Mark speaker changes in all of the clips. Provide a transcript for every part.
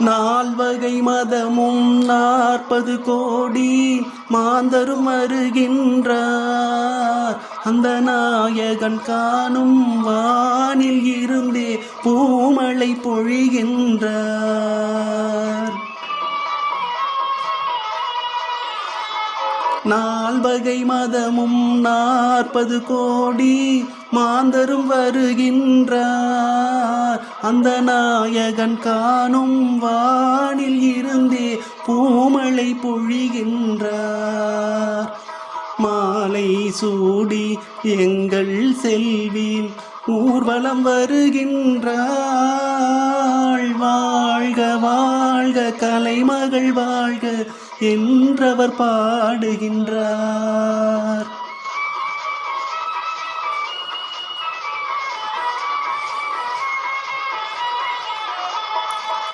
Speaker 1: நால்வகை மதமும் நாற்பது கோடி மாந்தரும் வருகின்றார். அந்த நாயகன் காணும் வானில் இருந்தே பூமழை பொழிகின்றார். நால்வகை மதமும் நாற்பது கோடி மாந்தரும் வருகின்றார். அந்த நாயகன் காணும் வானில் இருந்தே பூமழை பொழிகின்றார். மாலை சூடி எங்கள் செல்வில் ஊர்வலம் வருகின்றாள். வாழ்க வாழ்க கலைமகள் வாழ்க. என்றவர் பாடுகின்றார்.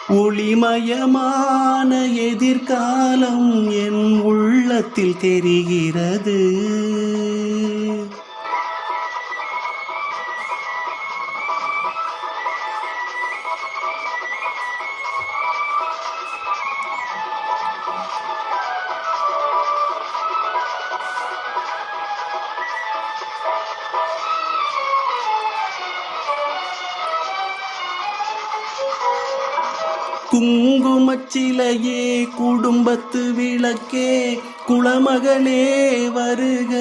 Speaker 1: ஒளிமயமான எதிர்காலம் என் உள்ளத்தில் தெரிகிறது. குங்குமச்சிலையே குடும்பத்து விளக்கே குளமகளே வருக.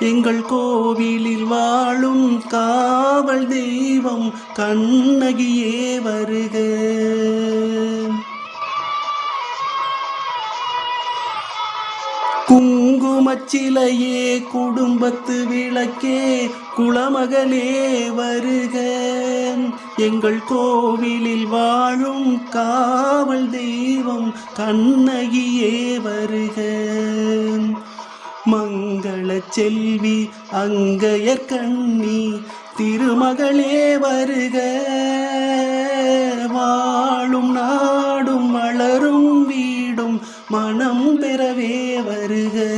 Speaker 1: எங்கள் கோவிலில் வாழும் காவல் தெய்வம் கண்ணகியே வருக. குடும்பச்சிலையே குடும்பத்து விளக்கே குளமகளே வருக. எங்கள் கோவிலில் வாழும் காவல் தெய்வம் கண்ணகியே வருக. மங்கள செல்வி அங்கைய கண்ணி திருமகளே வருக. வாழும் நாடும் மலரும் வீடும் மனம் பெறவே வருக.